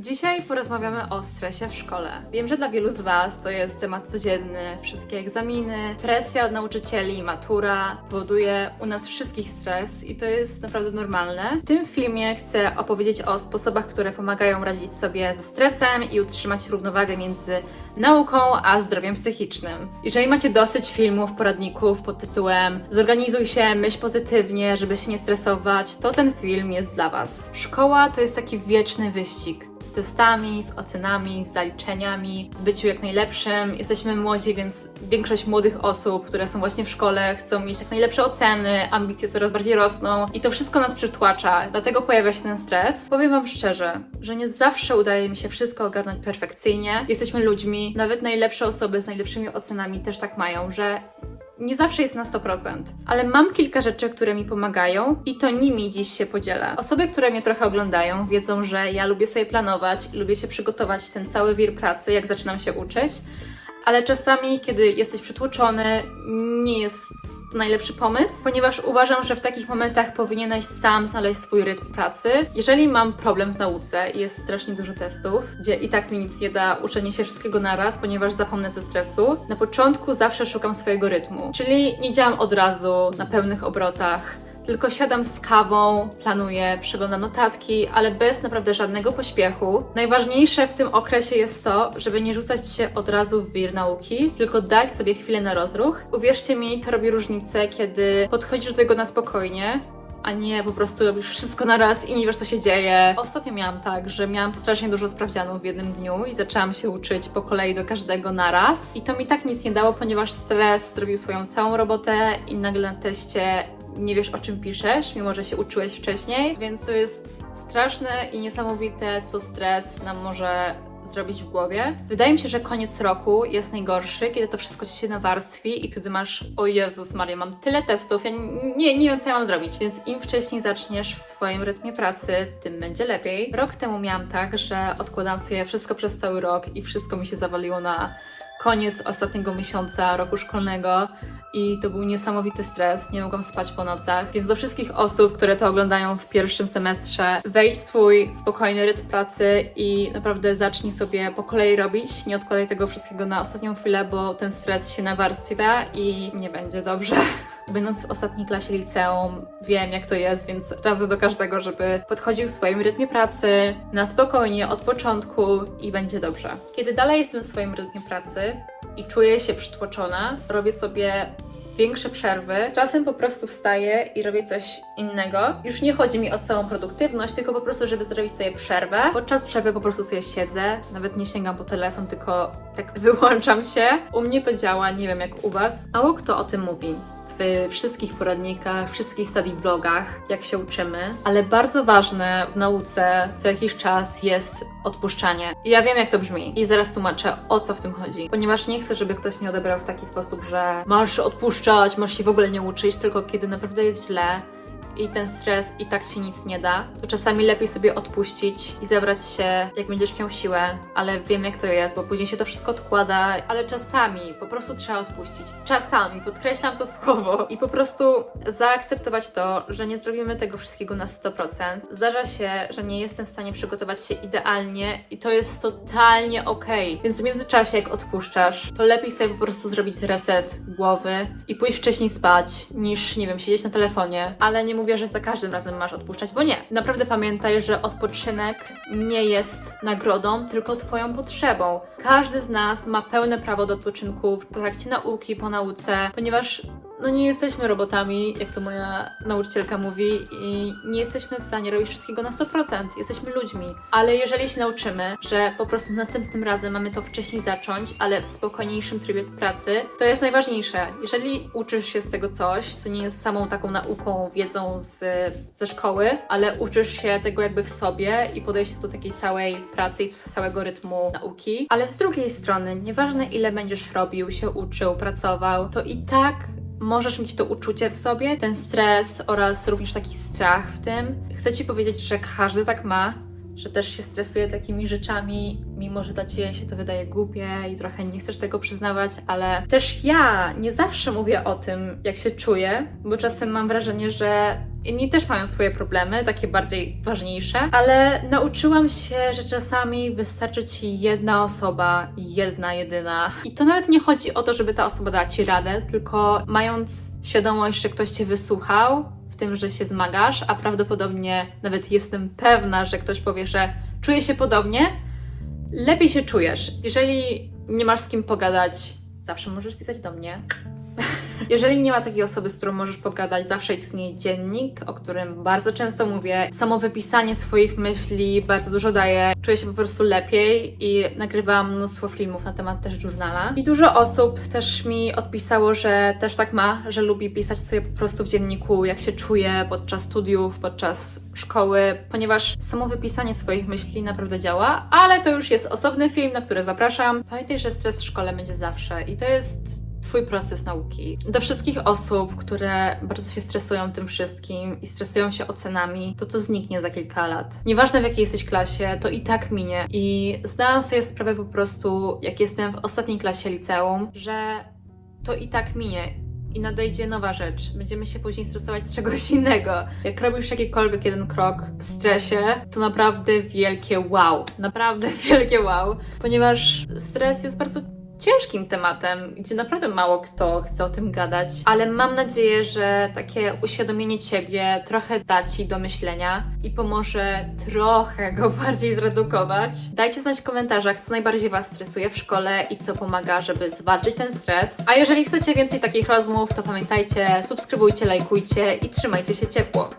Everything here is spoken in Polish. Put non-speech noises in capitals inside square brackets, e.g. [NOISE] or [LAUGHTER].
Dzisiaj porozmawiamy o stresie w szkole. Wiem, że dla wielu z Was to jest temat codzienny. Wszystkie egzaminy, presja od nauczycieli, matura powoduje u nas wszystkich stres i to jest naprawdę normalne. W tym filmie chcę opowiedzieć o sposobach, które pomagają radzić sobie ze stresem i utrzymać równowagę między nauką a zdrowiem psychicznym. Jeżeli macie dosyć filmów, poradników pod tytułem Zorganizuj się, myśl pozytywnie, żeby się nie stresować, to ten film jest dla Was. Szkoła to jest taki wieczny wyścig z testami, z ocenami, z zaliczeniami, z byciu jak najlepszym. Jesteśmy młodzi, więc większość młodych osób, które są właśnie w szkole, chcą mieć jak najlepsze oceny, ambicje coraz bardziej rosną i to wszystko nas przytłacza, dlatego pojawia się ten stres. Powiem Wam szczerze, że nie zawsze udaje mi się wszystko ogarnąć perfekcyjnie. Jesteśmy ludźmi, nawet najlepsze osoby z najlepszymi ocenami też tak mają, że nie zawsze jest na 100%, ale mam kilka rzeczy, które mi pomagają i to nimi dziś się podzielę. Osoby, które mnie trochę oglądają, wiedzą, że ja lubię sobie planować i lubię się przygotować ten cały wir pracy, jak zaczynam się uczyć, ale czasami, kiedy jesteś przytłoczony, nie jest to najlepszy pomysł, ponieważ uważam, że w takich momentach powinieneś sam znaleźć swój rytm pracy. Jeżeli mam problem w nauce i jest strasznie dużo testów, gdzie i tak mi nic nie da uczenie się wszystkiego naraz, ponieważ zapomnę ze stresu, na początku zawsze szukam swojego rytmu. Czyli nie działam od razu na pełnych obrotach, tylko siadam z kawą, planuję, przeglądam notatki, ale bez naprawdę żadnego pośpiechu. Najważniejsze w tym okresie jest to, żeby nie rzucać się od razu w wir nauki, tylko dać sobie chwilę na rozruch. Uwierzcie mi, to robi różnicę, kiedy podchodzisz do tego na spokojnie, a nie po prostu robisz wszystko na raz i nie wiesz, co się dzieje. Ostatnio miałam tak, że miałam strasznie dużo sprawdzianów w jednym dniu i zaczęłam się uczyć po kolei do każdego na raz. I to mi tak nic nie dało, ponieważ stres zrobił swoją całą robotę i nagle na teście nie wiesz, o czym piszesz, mimo że się uczyłeś wcześniej, więc to jest straszne i niesamowite, co stres nam może zrobić w głowie. Wydaje mi się, że koniec roku jest najgorszy, kiedy to wszystko ci się nawarstwi i wtedy masz, o Jezus Maria, mam tyle testów, ja nie, nie wiem, co ja mam zrobić. Więc im wcześniej zaczniesz w swoim rytmie pracy, tym będzie lepiej. Rok temu miałam tak, że odkładałam sobie wszystko przez cały rok i wszystko mi się zawaliło na koniec ostatniego miesiąca roku szkolnego i to był niesamowity stres, nie mogłam spać po nocach. Więc do wszystkich osób, które to oglądają w pierwszym semestrze, wejdź w swój spokojny rytm pracy i naprawdę zacznij sobie po kolei robić. Nie odkładaj tego wszystkiego na ostatnią chwilę, bo ten stres się nawarstwia i nie będzie dobrze. [LAUGHS] Będąc w ostatniej klasie liceum, wiem jak to jest, więc radzę do każdego, żeby podchodził w swoim rytmie pracy na spokojnie od początku i będzie dobrze. Kiedy dalej jestem w swoim rytmie pracy i czuję się przytłoczona, robię sobie większe przerwy. Czasem po prostu wstaję i robię coś innego. Już nie chodzi mi o całą produktywność, tylko po prostu, żeby zrobić sobie przerwę. Podczas przerwy po prostu sobie siedzę, nawet nie sięgam po telefon, tylko tak [LAUGHS] wyłączam się. U mnie to działa, nie wiem jak u Was. Mało kto o tym mówi w wszystkich poradnikach, wszystkich study vlogach, jak się uczymy, ale bardzo ważne w nauce co jakiś czas jest odpuszczanie. I ja wiem, jak to brzmi i zaraz tłumaczę, o co w tym chodzi. Ponieważ nie chcę, żeby ktoś mnie odebrał w taki sposób, że masz odpuszczać, masz się w ogóle nie uczyć, tylko kiedy naprawdę jest źle, i ten stres i tak ci nic nie da, to czasami lepiej sobie odpuścić i zabrać się, jak będziesz miał siłę, ale wiem jak to jest, bo później się to wszystko odkłada, ale czasami po prostu trzeba odpuścić. Czasami, podkreślam to [LAUGHS] słowo i po prostu zaakceptować to, że nie zrobimy tego wszystkiego na 100%. Zdarza się, że nie jestem w stanie przygotować się idealnie i to jest totalnie okej. Więc w międzyczasie, jak odpuszczasz, to lepiej sobie po prostu zrobić reset głowy i pójść wcześniej spać, niż, nie wiem, siedzieć na telefonie, ale nie mówię, że za każdym razem masz odpuszczać, bo nie. Naprawdę pamiętaj, że odpoczynek nie jest nagrodą, tylko Twoją potrzebą. Każdy z nas ma pełne prawo do odpoczynku w trakcie nauki, po nauce, ponieważ no nie jesteśmy robotami, jak to moja nauczycielka mówi, i nie jesteśmy w stanie robić wszystkiego na 100%. Jesteśmy ludźmi. Ale jeżeli się nauczymy, że po prostu następnym razem mamy to wcześniej zacząć, ale w spokojniejszym trybie pracy, to jest najważniejsze. Jeżeli uczysz się z tego coś, to nie jest samą taką nauką, wiedzą z, ze szkoły, ale uczysz się tego jakby w sobie i podejście do takiej całej pracy i całego rytmu nauki. Ale z drugiej strony, nieważne ile będziesz robił, się uczył, pracował, to i tak możesz mieć to uczucie w sobie, ten stres oraz również taki strach w tym. Chcę Ci powiedzieć, że każdy tak ma, że też się stresuje takimi rzeczami, mimo że dla Ciebie się to wydaje głupie i trochę nie chcesz tego przyznawać, ale też ja nie zawsze mówię o tym, jak się czuję, bo czasem mam wrażenie, że Inni też mają swoje problemy, takie bardziej ważniejsze, ale nauczyłam się, że czasami wystarczy ci jedna osoba, jedna, jedyna. I to nawet nie chodzi o to, żeby ta osoba dała ci radę, tylko mając świadomość, że ktoś cię wysłuchał, w tym, że się zmagasz, a prawdopodobnie nawet jestem pewna, że ktoś powie, że czuje się podobnie, lepiej się czujesz. Jeżeli nie masz z kim pogadać, zawsze możesz pisać do mnie. Jeżeli nie ma takiej osoby, z którą możesz pogadać, zawsze istnieje dziennik, o którym bardzo często mówię. Samo wypisanie swoich myśli bardzo dużo daje. Czuję się po prostu lepiej i nagrywałam mnóstwo filmów na temat też journala. I dużo osób też mi odpisało, że też tak ma, że lubi pisać sobie po prostu w dzienniku, jak się czuje podczas studiów, podczas szkoły, ponieważ samo wypisanie swoich myśli naprawdę działa, ale to już jest osobny film, na który zapraszam. Pamiętaj, że stres w szkole będzie zawsze i to jest Twój proces nauki. Do wszystkich osób, które bardzo się stresują tym wszystkim i stresują się ocenami, to to zniknie za kilka lat. Nieważne w jakiej jesteś klasie, to i tak minie. I zdałam sobie sprawę po prostu, jak jestem w ostatniej klasie liceum, że to i tak minie. I nadejdzie nowa rzecz. Będziemy się później stresować z czegoś [LAUGHS] innego. Jak robisz jakikolwiek jeden krok w stresie, to naprawdę wielkie wow. Naprawdę [LAUGHS] wielkie wow. Ponieważ stres jest bardzo ciężkim tematem, gdzie naprawdę mało kto chce o tym gadać, ale mam nadzieję, że takie uświadomienie ciebie trochę da ci do myślenia i pomoże trochę go [LAUGHS] bardziej zredukować. Dajcie znać w komentarzach, co najbardziej Was stresuje w szkole i co pomaga, żeby zwalczyć ten stres. A jeżeli chcecie więcej takich rozmów, to pamiętajcie, subskrybujcie, lajkujcie i trzymajcie się ciepło.